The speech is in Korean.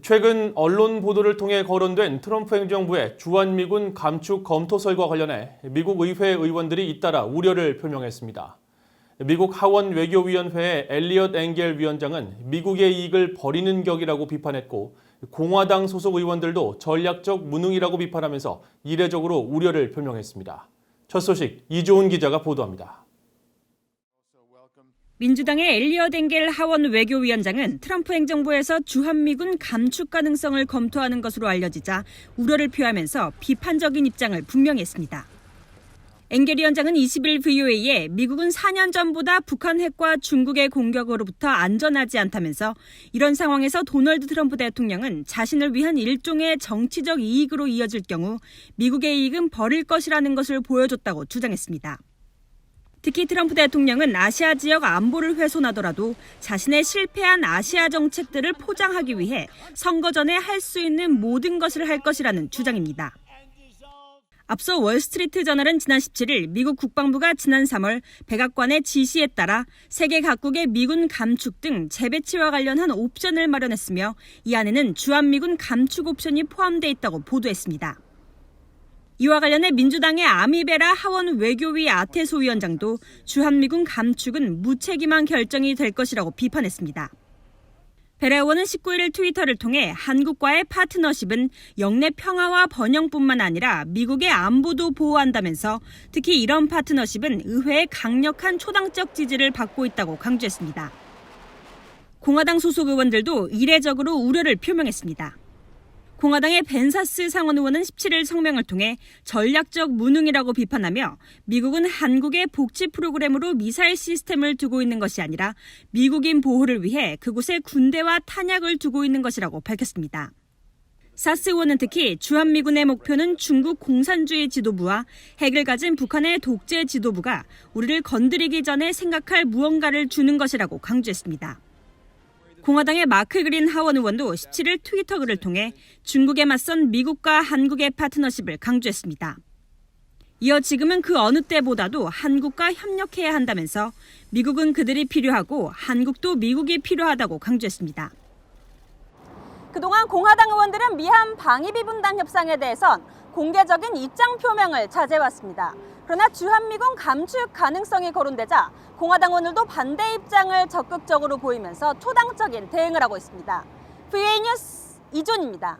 최근 언론 보도를 통해 거론된 트럼프 행정부의 주한미군 감축 검토설과 관련해 미국 의회 의원들이 잇따라 우려를 표명했습니다. 미국 하원 외교위원회의 엘리엇 앵겔 위원장은 미국의 이익을 버리는 격이라고 비판했고 공화당 소속 의원들도 전략적 무능이라고 비판하면서 이례적으로 우려를 표명했습니다. 첫 소식 이조은 기자가 보도합니다. 민주당의 엘리엇 앵겔 하원 외교위원장은 트럼프 행정부에서 주한미군 감축 가능성을 검토하는 것으로 알려지자 우려를 표하면서 비판적인 입장을 분명히 했습니다. 앵겔 위원장은 20일 VOA에 미국은 4년 전보다 북한 핵과 중국의 공격으로부터 안전하지 않다면서 이런 상황에서 도널드 트럼프 대통령은 자신을 위한 일종의 정치적 이익으로 이어질 경우 미국의 이익은 버릴 것이라는 것을 보여줬다고 주장했습니다. 특히 트럼프 대통령은 아시아 지역 안보를 훼손하더라도 자신의 실패한 아시아 정책들을 포장하기 위해 선거 전에 할 수 있는 모든 것을 할 것이라는 주장입니다. 앞서 월스트리트 저널은 지난 17일 미국 국방부가 지난 3월 백악관의 지시에 따라 세계 각국의 미군 감축 등 재배치와 관련한 옵션을 마련했으며 이 안에는 주한미군 감축 옵션이 포함돼 있다고 보도했습니다. 이와 관련해 민주당의 아미베라 하원 외교위 아테소 위원장도 주한미군 감축은 무책임한 결정이 될 것이라고 비판했습니다. 베라 의원은 19일 트위터를 통해 한국과의 파트너십은 영내 평화와 번영뿐만 아니라 미국의 안보도 보호한다면서 특히 이런 파트너십은 의회의 강력한 초당적 지지를 받고 있다고 강조했습니다. 공화당 소속 의원들도 이례적으로 우려를 표명했습니다. 공화당의 벤사스 상원 의원은 17일 성명을 통해 전략적 무능이라고 비판하며 미국은 한국의 복지 프로그램으로 미사일 시스템을 두고 있는 것이 아니라 미국인 보호를 위해 그곳에 군대와 탄약을 두고 있는 것이라고 밝혔습니다. 사스 의원은 특히 주한미군의 목표는 중국 공산주의 지도부와 핵을 가진 북한의 독재 지도부가 우리를 건드리기 전에 생각할 무언가를 주는 것이라고 강조했습니다. 공화당의 마크 그린 하원 의원도 17일 트위터 글을 통해 중국에 맞선 미국과 한국의 파트너십을 강조했습니다. 이어 지금은 그 어느 때보다도 한국과 협력해야 한다면서 미국은 그들이 필요하고 한국도 미국이 필요하다고 강조했습니다. 그동안 공화당 의원들은 미한 방위비 분담 협상에 대해선 공개적인 입장 표명을 자제해왔습니다. 그러나 주한미군 감축 가능성이 거론되자 공화당 의원들도 반대 입장을 적극적으로 보이면서 초당적인 대응을 하고 있습니다. VA 뉴스 이존입니다.